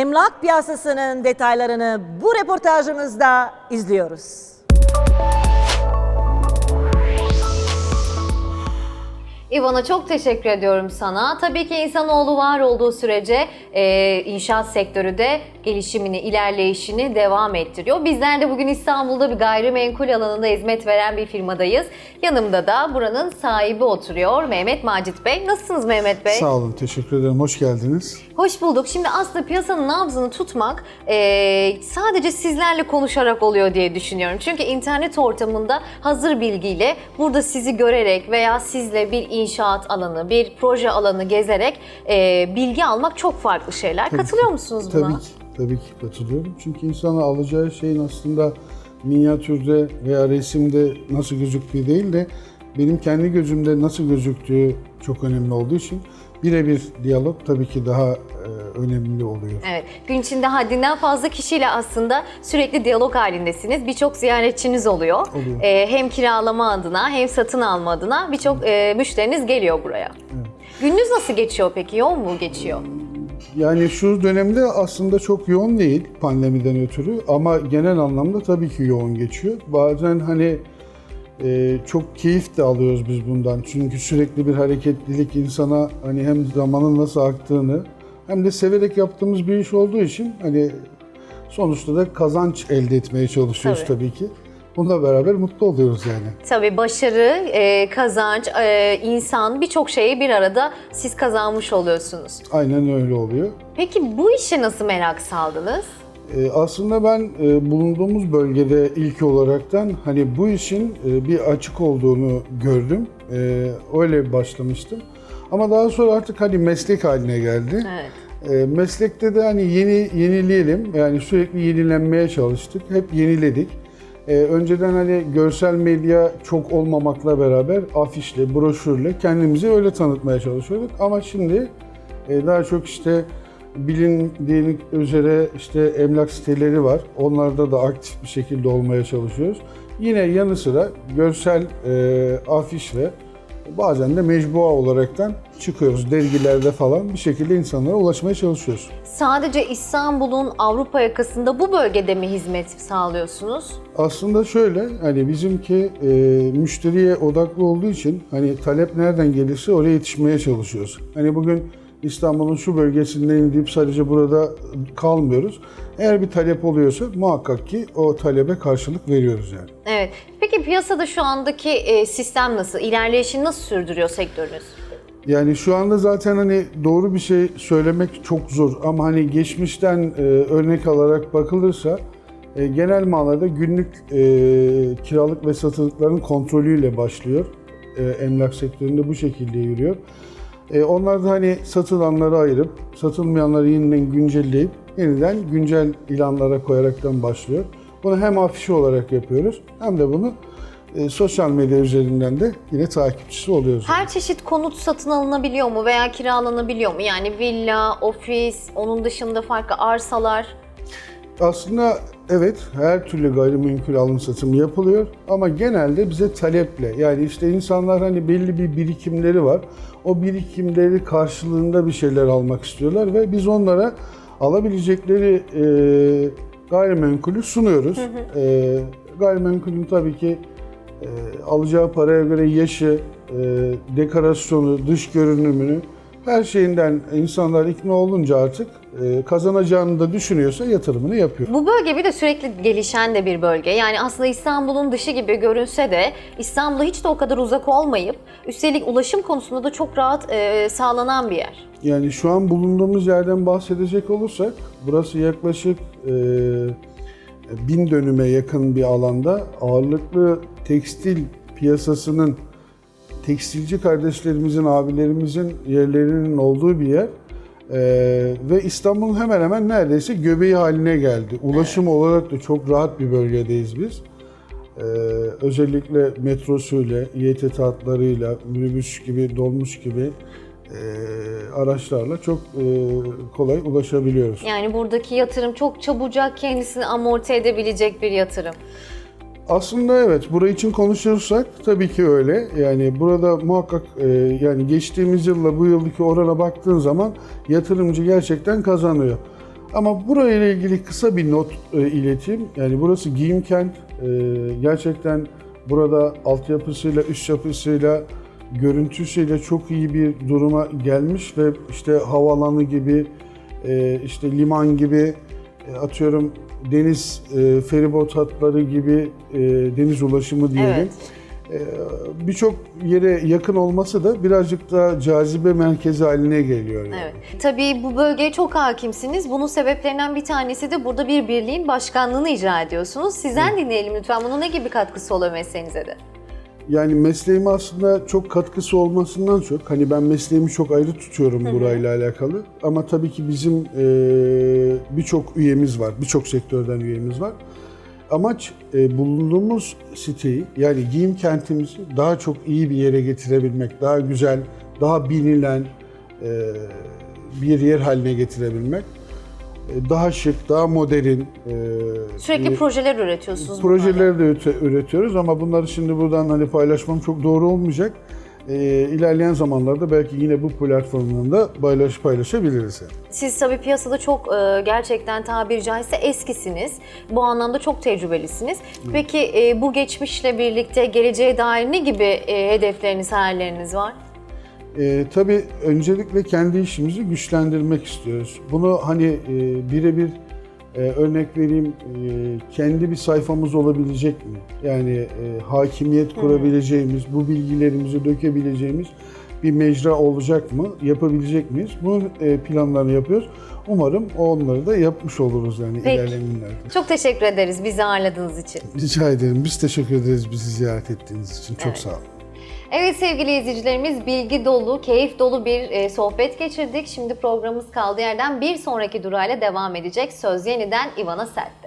emlak piyasasının detaylarını bu reportajımızda izliyoruz. İvana çok teşekkür ediyorum sana. Tabii ki insanoğlu var olduğu sürece e, inşaat sektörü de gelişimini, ilerleyişini devam ettiriyor. Bizler de bugün İstanbul'da bir gayrimenkul alanında hizmet veren bir firmadayız. Yanımda da buranın sahibi oturuyor Mehmet Macit Bey. Nasılsınız Mehmet Bey? Sağ olun, teşekkür ederim. Hoş geldiniz. Hoş bulduk. Şimdi aslında piyasanın nabzını tutmak eee, sadece sizlerle konuşarak oluyor diye düşünüyorum. Çünkü internet ortamında hazır bilgiyle burada sizi görerek veya sizle bir inşaat alanı, bir proje alanı gezerek eee, bilgi almak çok farklı şeyler. Tabii Katılıyor ki. musunuz buna? Tabii ki, tabii ki katılıyorum. Çünkü insana alacağı şeyin aslında minyatürde veya resimde nasıl gözüktüğü değil de benim kendi gözümde nasıl gözüktüğü çok önemli olduğu için birebir diyalog tabii ki daha e, önemli oluyor. Evet, gün içinde haddinden fazla kişiyle aslında sürekli diyalog halindesiniz. Birçok ziyaretçiniz oluyor. Oluyor. Ee, hem kiralama adına hem satın alma adına birçok e, müşteriniz geliyor buraya. Gününüz nasıl geçiyor peki? Yoğun mu geçiyor? Yani şu dönemde aslında çok yoğun değil pandemiden ötürü ama genel anlamda tabii ki yoğun geçiyor. Bazen hani e, çok keyif de alıyoruz biz bundan. Çünkü sürekli bir hareketlilik insana hani hem zamanın nasıl aktığını hem de severek yaptığımız bir iş olduğu için hani sonuçta da kazanç elde etmeye çalışıyoruz Tabii. tabii, ki. Bununla beraber mutlu oluyoruz yani. Tabii başarı, e, kazanç, e, insan birçok şeyi bir arada siz kazanmış oluyorsunuz. Aynen öyle oluyor. Peki bu işe nasıl merak saldınız? Ee, Aslında ben e, bulunduğumuz bölgede ilk olaraktan hani bu işin e, bir açık olduğunu gördüm. E, Öyle başlamıştım. Ama daha sonra artık hani meslek haline geldi. Evet. E, Meslekte de hani yeni yenileyelim yani sürekli yenilenmeye çalıştık. Hep yeniledik. E, Önceden hani görsel medya çok olmamakla beraber afişle, broşürle kendimizi öyle tanıtmaya çalışıyorduk. Ama şimdi e, daha çok işte bilindiği üzere işte emlak siteleri var. Onlarda da aktif bir şekilde olmaya çalışıyoruz. Yine yanı sıra görsel e, afişle bazen de mecbua olaraktan çıkıyoruz. Dergilerde falan bir şekilde insanlara ulaşmaya çalışıyoruz. Sadece İstanbul'un Avrupa yakasında bu bölgede mi hizmet sağlıyorsunuz? Aslında şöyle hani bizimki e, müşteriye odaklı olduğu için hani talep nereden gelirse oraya yetişmeye çalışıyoruz. Hani bugün İstanbul'un şu bölgesinden deyip sadece burada kalmıyoruz. Eğer bir talep oluyorsa muhakkak ki o talebe karşılık veriyoruz yani. Evet. Peki piyasada şu andaki e, sistem nasıl? İlerleyişini nasıl sürdürüyor sektörünüz? Yani şu anda zaten hani doğru bir şey söylemek çok zor ama hani geçmişten e, örnek alarak bakılırsa e, genel manada günlük kiralık ve satılıkların kontrolüyle başlıyor. Emlak sektöründe bu şekilde yürüyor. E, onlar da hani satılanları ayırıp satılmayanları yeniden güncelleyip yeniden güncel ilanlara koyaraktan başlıyor. Bunu hem afişi olarak yapıyoruz hem de bunu e, sosyal medya üzerinden de yine takipçisi oluyoruz. Her çeşit konut satın alınabiliyor mu veya kiralanabiliyor mu? Yani villa, ofis, onun dışında farklı arsalar. Aslında evet her türlü gayrimenkul alım satımı yapılıyor ama genelde bize taleple yani işte insanlar hani belli bir birikimleri var. O birikimleri karşılığında bir şeyler almak istiyorlar ve biz onlara alabilecekleri e, gayrimenkulü sunuyoruz. E, gayrimenkulün tabii ki e, alacağı paraya göre yaşı, e, dekorasyonu, dış görünümünü her şeyinden insanlar ikna olunca artık e, kazanacağını da düşünüyorsa yatırımını yapıyor. Bu bölge bir de sürekli gelişen de bir bölge. Yani aslında İstanbul'un dışı gibi görünse de İstanbul'a hiç de o kadar uzak olmayıp üstelik ulaşım konusunda da çok rahat e, sağlanan bir yer. Yani şu an bulunduğumuz yerden bahsedecek olursak burası yaklaşık e, bin dönüme yakın bir alanda ağırlıklı tekstil piyasasının tekstilci kardeşlerimizin, abilerimizin yerlerinin olduğu bir yer. Ee, ve İstanbul'un hemen hemen neredeyse göbeği haline geldi. Ulaşım olarak da çok rahat bir bölgedeyiz biz. Ee, özellikle metrosuyla, İETT hatlarıyla, minibüs gibi, dolmuş gibi e, araçlarla çok e, kolay ulaşabiliyoruz. Yani buradaki yatırım çok çabucak kendisini amorti edebilecek bir yatırım. Aslında evet, burayı için konuşursak tabii ki öyle. Yani burada muhakkak e, yani geçtiğimiz yılla bu yıldaki orana baktığın zaman yatırımcı gerçekten kazanıyor. Ama burayla ilgili kısa bir not e, ileteyim. Yani burası giyim kent. E, gerçekten burada altyapısıyla, üst yapısıyla, görüntüsüyle çok iyi bir duruma gelmiş ve işte havaalanı gibi, e, işte liman gibi, e, atıyorum deniz e, feribot hatları gibi e, deniz ulaşımı diyelim. Evet. E, Birçok yere yakın olması da birazcık daha cazibe merkezi haline geliyor. Yani. Evet. Tabii bu bölgeye çok hakimsiniz. Bunun sebeplerinden bir tanesi de burada bir birliğin başkanlığını icra ediyorsunuz. Sizden dinleyelim lütfen. Bunun ne gibi katkısı oluyor mesleğinize de? Yani mesleğime aslında çok katkısı olmasından çok, hani ben mesleğimi çok ayrı tutuyorum burayla alakalı. Ama tabii ki bizim e, birçok üyemiz var, birçok sektörden üyemiz var. Amaç e, bulunduğumuz siteyi, yani giyim kentimizi daha çok iyi bir yere getirebilmek, daha güzel, daha bilinen e, bir yer haline getirebilmek. E, Daha şık, daha modern. e, Sürekli projeler üretiyorsunuz. Projeleri de üte- üretiyoruz ama bunları şimdi buradan hani paylaşmam çok doğru olmayacak. Ee, ilerleyen zamanlarda belki yine bu platformdan da paylaş, paylaşabiliriz. yani. Siz tabii piyasada çok e, gerçekten tabiri caizse eskisiniz. Bu anlamda çok tecrübelisiniz. Peki e, bu geçmişle birlikte geleceğe dair ne gibi e, hedefleriniz, hayalleriniz var? Ee, tabii öncelikle kendi işimizi güçlendirmek istiyoruz. Bunu hani e, birebir e, örnek vereyim, e, kendi bir sayfamız olabilecek mi? Yani e, hakimiyet kurabileceğimiz, bu bilgilerimizi dökebileceğimiz bir mecra olacak mı? Yapabilecek miyiz? Bunun e, planlarını yapıyoruz. Umarım onları da yapmış oluruz yani Peki. ilerleyen günlerde. Çok teşekkür ederiz bizi ağırladığınız için. Rica ederim. Biz teşekkür ederiz bizi ziyaret ettiğiniz için. Çok Evet. sağ olun. Evet sevgili izleyicilerimiz bilgi dolu, keyif dolu bir e, sohbet geçirdik. Şimdi programımız kaldığı yerden bir sonraki durayla devam edecek. Söz yeniden İvana Sert'te.